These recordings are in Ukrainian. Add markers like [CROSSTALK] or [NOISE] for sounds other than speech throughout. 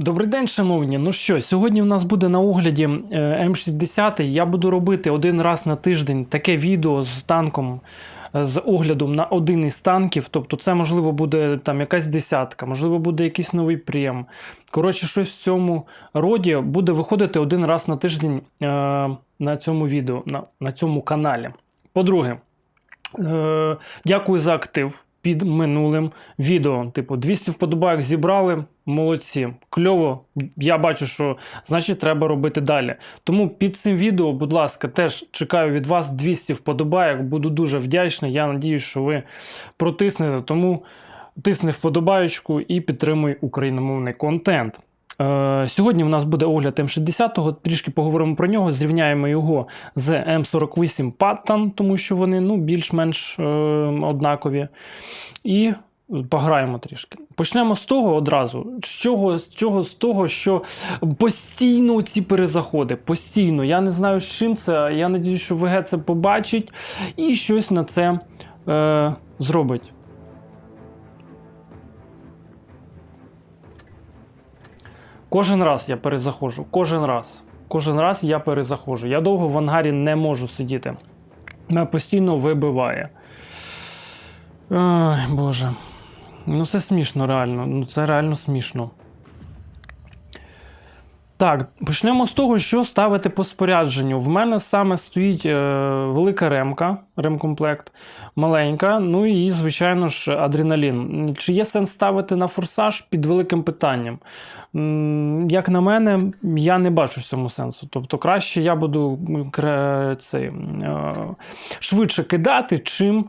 Добрий день, шановні. Ну що, сьогодні в нас буде на огляді е, М60. Я буду робити один раз на тиждень таке відео з танком, е, з оглядом на один із танків. Тобто, це можливо буде там якась десятка, можливо, буде якийсь новий прем. Коротше, щось в цьому роді буде виходити один раз на тиждень е, на цьому відео, на, на цьому каналі. По-друге, е, дякую за актив під минулим відео. Типу, 200 вподобайок зібрали. Молодці, кльово. Я бачу, що значить треба робити далі. Тому під цим відео, будь ласка, теж чекаю від вас 200 вподобайок. Буду дуже вдячний. Я надіюсь, що ви протиснете. Тому тисни вподобаєчку і підтримуй україномовний контент. Е, Сьогодні в нас буде огляд М60, трішки поговоримо про нього, зрівняємо його з М48 Patton, тому що вони ну, більш-менш е, однакові. І пограємо трішки. Почнемо з того одразу. З чого, з чого? З того, що постійно ці перезаходи, постійно. Я не знаю, з чим це. Я надіюсь, що ВГ це побачить і щось на це е, зробить. Кожен раз я перезаходжу. Кожен раз. Кожен раз я перезаходжу. Я довго в ангарі не можу сидіти. Мене постійно вибиває. Ой, Боже. Ну, це смішно, реально. Ну, це реально смішно. Так, почнемо з того, що ставити по спорядженню. В мене саме стоїть е, велика ремка, ремкомплект, маленька, ну і, звичайно ж, адреналін. Чи є сенс ставити на форсаж під великим питанням? Як на мене, я не бачу в цьому сенсу. Тобто, краще я буду кре- цей, е, швидше кидати, чим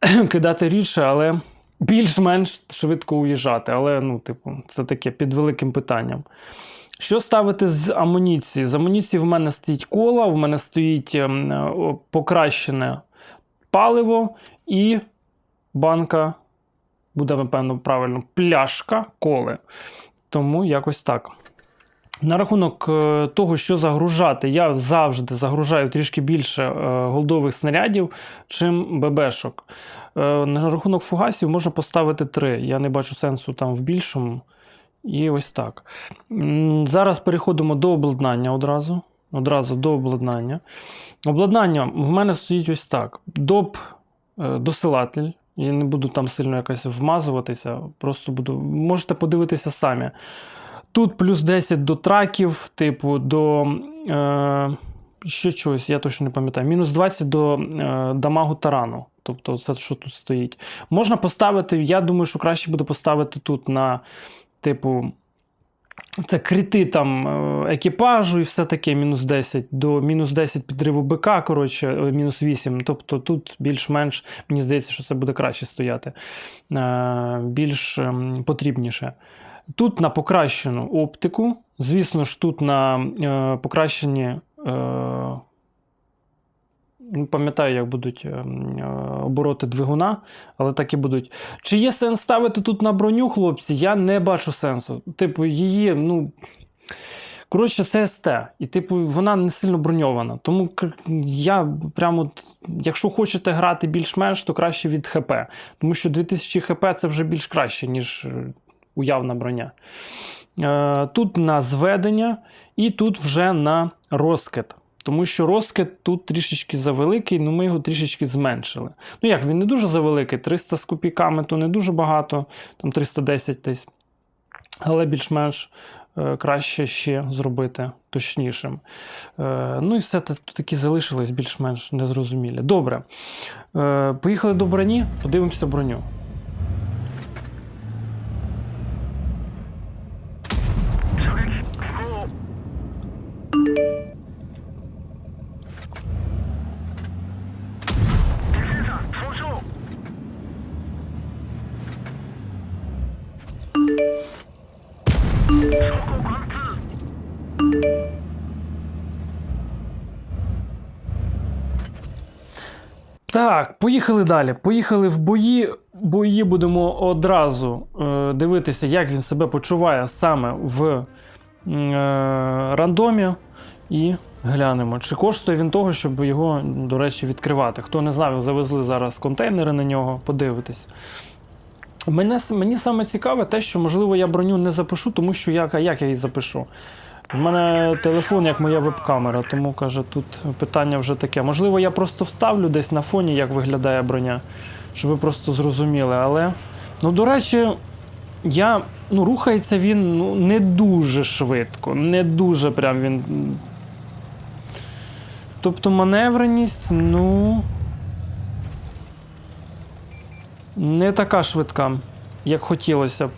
[CLEARS THROAT] кидати рідше, але більш-менш швидко уїжджати. Але, ну, типу, це таке під великим питанням. Що ставити з амуніції? З амуніції в мене стоїть кола, в мене стоїть ем, покращене паливо і банка, буде, напевно, правильно, пляшка коли. Тому якось так. На рахунок е, того, що загружати, я завжди загружаю трішки більше е, голдових снарядів, чим ББшок. Е, На рахунок фугасів можна поставити 3. Я не бачу сенсу там в більшому. І ось так. Зараз переходимо до обладнання одразу. Одразу до обладнання. Обладнання в мене стоїть ось так: доп е, досилатель. Я не буду там сильно якось вмазуватися, просто буду. Можете подивитися самі. Тут плюс 10 до траків, типу, до. Е, ще чогось, я точно не пам'ятаю. Мінус 20 до е, дамагу тарану. Тобто, це що тут стоїть. Можна поставити, я думаю, що краще буде поставити тут на, типу, це крити там е, екіпажу і все таке, мінус 10 до мінус 10 підриву БК, коротше, е, мінус 8. Тобто тут більш-менш, мені здається, що це буде краще стояти. Е, більш ем, потрібніше. Тут на покращену оптику. Звісно ж, тут на покращені. Не пам'ятаю, як будуть е, е, обороти двигуна, але так і будуть. Чи є сенс ставити тут на броню, хлопці? Я не бачу сенсу. Типу, її, ну. Коротше, це СТ. І, типу, вона не сильно броньована. Тому я прямо, якщо хочете грати більш-менш, то краще від ХП. Тому що 2000 ХП це вже більш краще, ніж е, уявна броня. Е, Тут на зведення, і тут вже на розкид. Тому що розкид тут трішечки завеликий, ну ми його трішечки зменшили. Ну як, він не дуже завеликий, 300 з копійками то не дуже багато, там 310 десь. Але більш-менш е, краще ще зробити точнішим. Е, ну і все такі залишились більш-менш незрозумілі. Добре. Е, поїхали до броні, подивимося броню. Так, поїхали далі. Поїхали в бої. Бої будемо одразу е, дивитися, як він себе почуває саме в е, рандомі. І глянемо, чи коштує він того, щоб його, до речі, відкривати. Хто не знав, завезли зараз контейнери на нього, подивитись. Мене, мені саме цікаве те, що можливо я броню не запишу, тому що як, як я її запишу? У мене телефон як моя веб-камера, тому каже, тут питання вже таке. Можливо, я просто вставлю десь на фоні, як виглядає броня, щоб ви просто зрозуміли. Але, ну, до речі, я, ну, рухається він ну, не дуже швидко, не дуже прям він. Тобто маневреність, ну. Не така швидка, як хотілося б.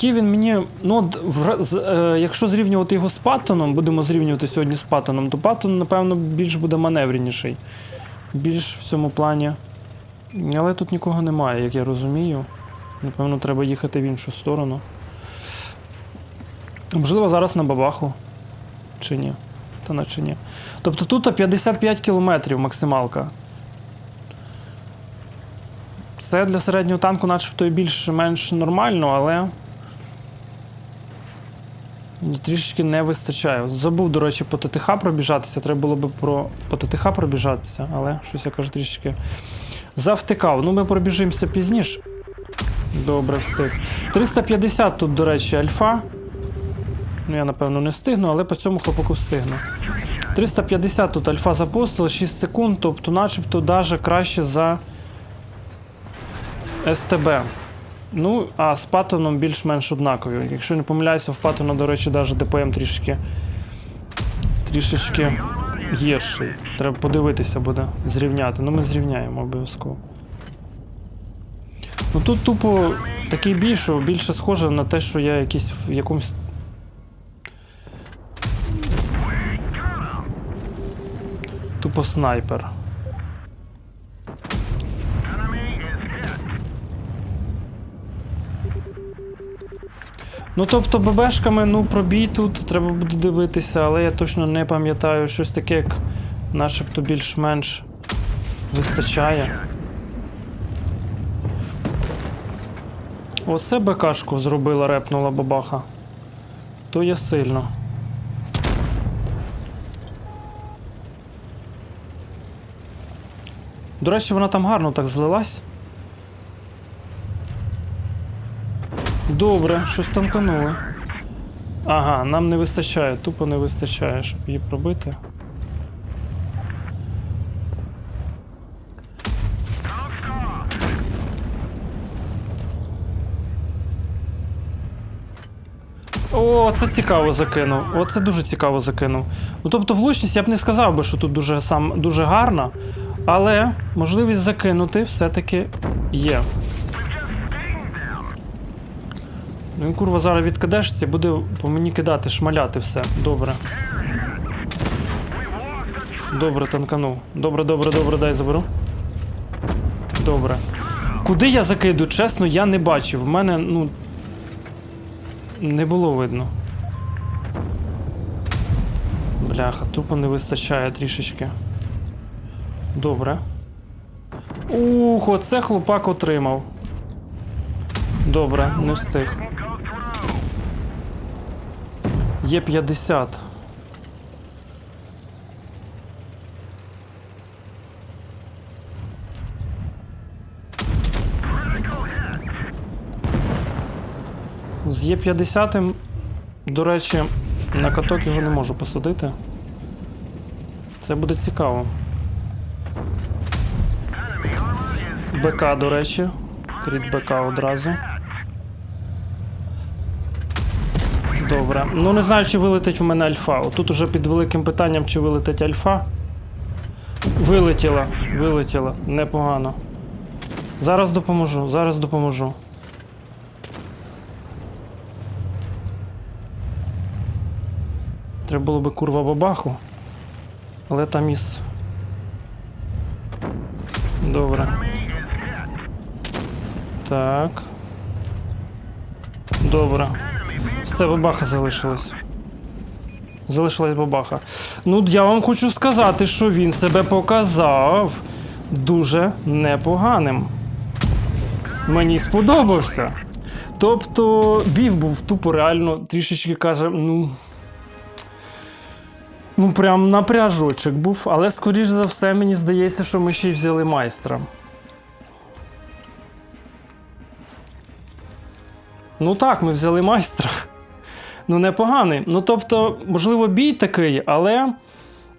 Такий він мені. Ну, е, якщо зрівнювати його з Паттоном, будемо зрівнювати сьогодні з Паттоном, то Паттон, напевно, більш буде маневреніший. Більш в цьому плані. Але тут нікого немає, як я розумію. Напевно, треба їхати в іншу сторону. Можливо, зараз на бабаху. Чи ні? Та наче ні. Тобто тут 55 кілометрів максималка. Це для середнього танку, начебто, і більш-менш нормально, але. Трішечки не вистачає. Забув, до речі, по ТТХ пробіжатися. Треба було б про по ТТХ пробіжатися, але щось я кажу трішечки завтикав. Ну, ми пробіжимося пізніше. Добре, встиг. 350 тут, до речі, альфа. Ну, я, напевно, не встигну, але по цьому хлопаку встигну. 350 тут альфа запостила, 6 секунд, тобто, начебто, даже краще за СТБ. Ну, а з Паттоном більш-менш однакові. Якщо не помиляюся, в Паттона, до речі, навіть ДПМ трішки. Трішечки гірший. Треба подивитися буде, зрівняти. Ну, ми зрівняємо обов'язково. Ну тут тупо такий бій, більше схоже на те, що я якийсь в якомусь. Тупо снайпер. Ну, тобто, ББшками, ну, пробій тут треба буде дивитися, але я точно не пам'ятаю щось таке, як начебто більш-менш вистачає. Оце БКшку зробила, репнула бабаха. То є сильно. До речі, вона там гарно так злилась. Добре, щось танканули. Ага, нам не вистачає, тупо не вистачає, щоб її пробити. О, це цікаво закинув. О, це дуже цікаво закинув. Ну тобто влучність я б не сказав би, що тут дуже сам дуже гарна, але можливість закинути все-таки є. Ну він курва зараз відкидешся і буде по мені кидати, шмаляти все. Добре. Добре, танканув. Добре, добре, добре, дай заберу. Добре. Куди я закидую, чесно, я не бачив. В мене, ну. Не було видно. Бляха, тупо не вистачає трішечки. Добре. Ух, оце хлопак отримав. Добре, не встиг. Є 50. З Є50, до речі, на каток його не можу посадити. Це буде цікаво. БК, до речі. Кріт БК одразу. Добре. Ну не знаю, чи вилетить у мене альфа. Отут уже під великим питанням, чи вилетить альфа. Вилетіла, вилетіла. Непогано. Зараз допоможу, зараз допоможу. Треба було би курва бабаху. Але там із. Добре. Так. Добре. Все, бабаха залишилась. Залишилась бабаха. Ну, я вам хочу сказати, що він себе показав дуже непоганим. Мені сподобався. Тобто, бів був тупо реально трішечки каже, ну. Ну, прям напряжочок був, але скоріш за все, мені здається, що ми ще й взяли майстра. Ну так, ми взяли майстра. Ну, непоганий. Ну, тобто, можливо, бій такий, але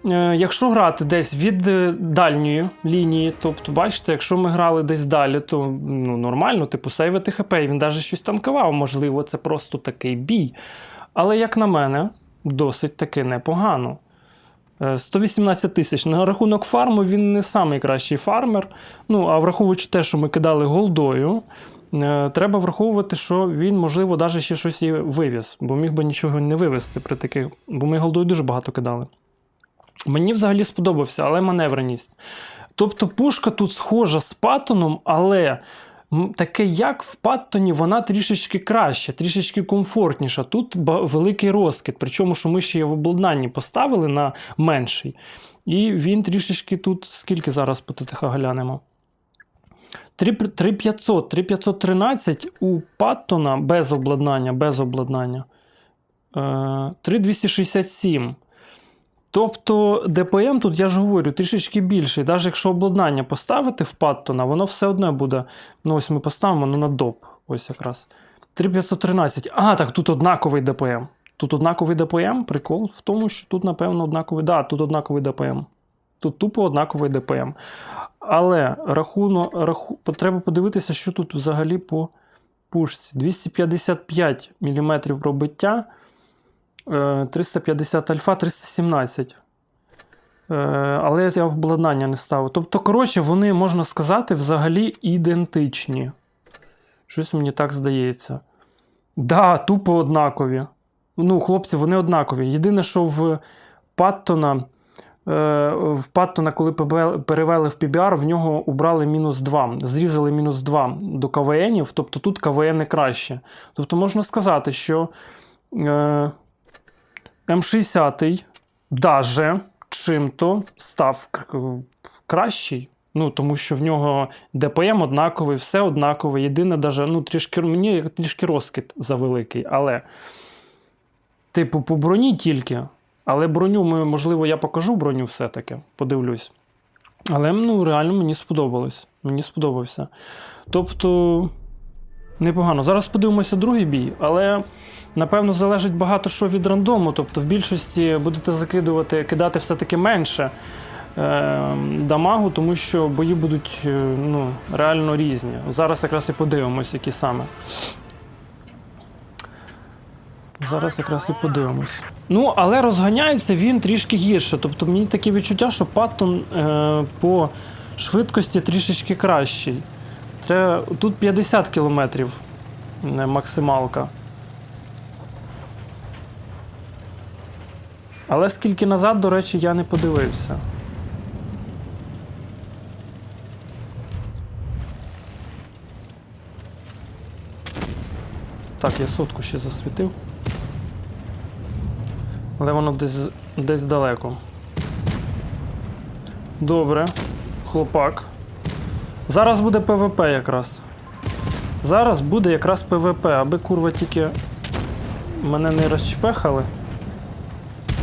е, якщо грати десь від е, дальньої лінії, тобто, бачите, якщо ми грали десь далі, то ну, нормально, типу, сейвити ХП, він навіть щось танкував, можливо, це просто такий бій. Але, як на мене, досить таки непогано. Е, 118 тисяч. На рахунок фарму він не найкращий фармер. Ну, а враховуючи те, що ми кидали голдою, е, треба враховувати, що він, можливо, навіть ще щось і вивіз, бо міг би нічого не вивезти при таких. Бо ми голдою дуже багато кидали. Мені взагалі сподобався, але маневреність. Тобто пушка тут схожа з Паттоном, але таке як в Паттоні, вона трішечки краще, трішечки комфортніша. Тут великий розкид. Причому, що ми ще його в обладнанні поставили на менший. І він трішечки тут, скільки зараз по ТТХ глянемо? 3500, 3513 у Паттона без обладнання, без обладнання. Е, 3267. Тобто ДПМ тут, я ж говорю, трішечки більший. Навіть якщо обладнання поставити в Паттона, воно все одно буде. Ну, ось ми поставимо ну, на доп. Ось якраз. 3513. А, так тут однаковий ДПМ. Тут однаковий ДПМ. Прикол в тому, що тут, напевно, однаковий. Да, тут однаковий ДПМ. Тут тупо однаковий ДПМ. Але рахуно, раху, треба подивитися, що тут взагалі по пушці. 255 мм пробиття. Е, 350 альфа, 317. Е, Але я обладнання не ставив. Тобто, коротше, вони, можна сказати, взагалі ідентичні. Щось мені так здається. Да, тупо однакові. Ну, хлопці, вони однакові. Єдине, що в Паттона, е, в Паттона, коли перевели в PBR, в нього убрали мінус 2. Зрізали мінус 2 до КВНів, тобто тут КВН краще. Тобто можна сказати, що. Е, М60 даже чим-то став кращий. Ну, тому що в нього ДПМ однаковий, все однакове. Єдине, даже, ну, трішки, мені трішки розкид завеликий. Але, типу, по броні тільки. Але броню, ми, можливо, я покажу броню все-таки, подивлюсь. Але ну, реально мені сподобалось. Мені сподобався. Тобто, непогано. Зараз подивимося другий бій, але напевно залежить багато що від рандому. Тобто, в більшості будете закидувати, кидати все-таки менше е, дамагу, тому що бої будуть е, ну, реально різні. Зараз якраз і подивимось, які саме. Зараз якраз і подивимось. Ну, але розганяється він трішки гірше. Тобто мені таке відчуття, що Паттон е, по швидкості трішечки кращий. Треба, тут 50 кілометрів максималка. Але скільки назад, до речі, я не подивився. Так, я сотку ще засвітив. Але воно десь, десь далеко. Добре. Хлопак. Зараз буде ПВП якраз. Зараз буде якраз ПВП, аби курва тільки мене не розчпехали.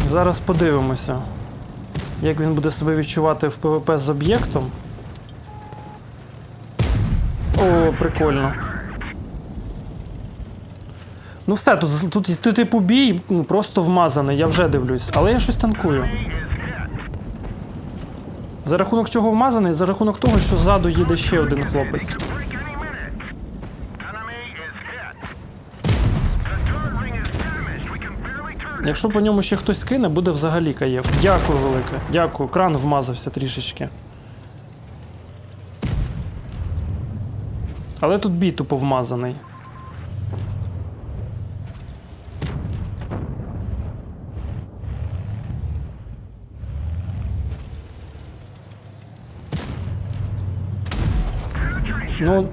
Зараз подивимося, як він буде себе відчувати в ПВП з об'єктом. О, прикольно. Ну все, тут, тут, тут типу бій ну, просто вмазаний, я вже дивлюсь, але я щось танкую. За рахунок чого вмазаний? За рахунок того, що ззаду їде ще один хлопець. Якщо по ньому ще хтось кине, буде взагалі каєв. Дякую велике. Дякую. Кран вмазався трішечки. Але тут бій тупо вмазаний. Ну,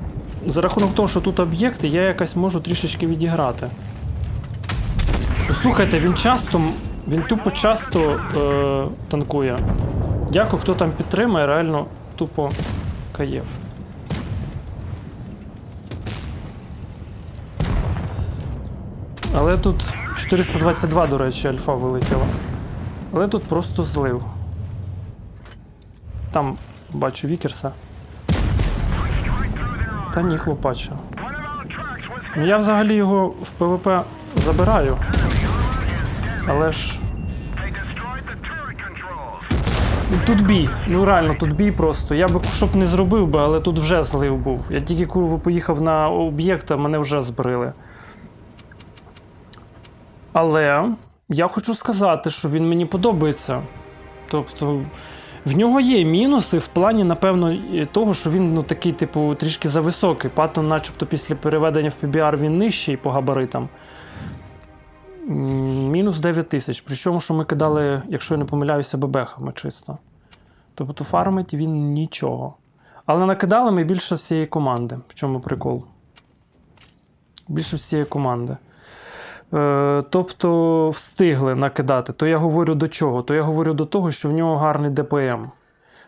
за рахунок того, що тут об'єкти, я якось можу трішечки відіграти. Слухайте, він часто. Він тупо часто е, танкує. Дякую, хто там підтримує, реально тупо каєв. Але тут 422, до речі, альфа вилетіла. Але тут просто злив. Там бачу Вікерса. Та ні, was Ну, Я взагалі його в ПВП забираю. Але ж. Тут бій. Ну реально, тут бій просто. Я би щоб не зробив би, але тут вже злив був. Я тільки курва поїхав на об'єкт, а мене вже збрили. Але я хочу сказати, що він мені подобається. Тобто, в нього є мінуси в плані, напевно, того, що він ну, такий, типу, трішки зависокий. Паттон, начебто, після переведення в PBR він нижчий по габаритам. Мінус 9 тисяч. Причому, що ми кидали, якщо я не помиляюся, бебехами чисто. Тобто фармить він нічого. Але накидали ми більше всієї команди. В чому прикол? Більше всієї команди. Е, тобто встигли накидати. То я говорю до чого? То я говорю до того, що в нього гарний ДПМ.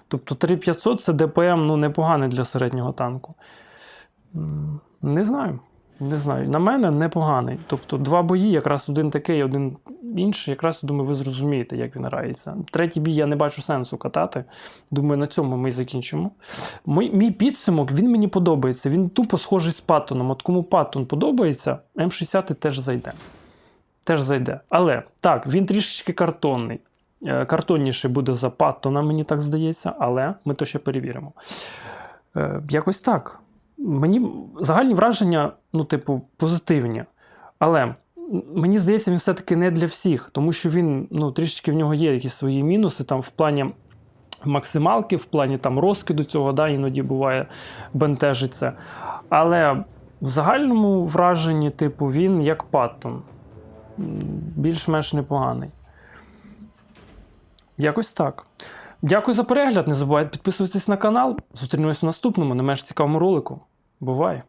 Тобто 3500 це ДПМ ну, непоганий для середнього танку. Не знаю. Не знаю. На мене непоганий. Тобто два бої, якраз один такий, один інший. Якраз думаю, ви зрозумієте, як він грається. Третій бій я не бачу сенсу катати. Думаю, на цьому ми і закінчимо. Мій, мій підсумок він мені подобається. Він тупо схожий з Паттоном. От кому Паттон подобається, М60 теж зайде. Теж зайде. Але так, він трішечки картонний. Е, Картонніший буде за Паттона, мені так здається, але ми то ще перевіримо. Е, Якось так. Мені загальні враження, ну, типу, позитивні. Але мені здається, він все-таки не для всіх, тому що він ну, трішечки в нього є якісь свої мінуси там в плані максималки, в плані там розкиду цього, да, іноді буває бентежить це. Але в загальному враженні, типу, він як Паттон. Більш-менш непоганий. Якось так. Дякую за перегляд. Не забувайте підписуватись на канал. Зустрінемось у наступному, не менш цікавому ролику. Буває!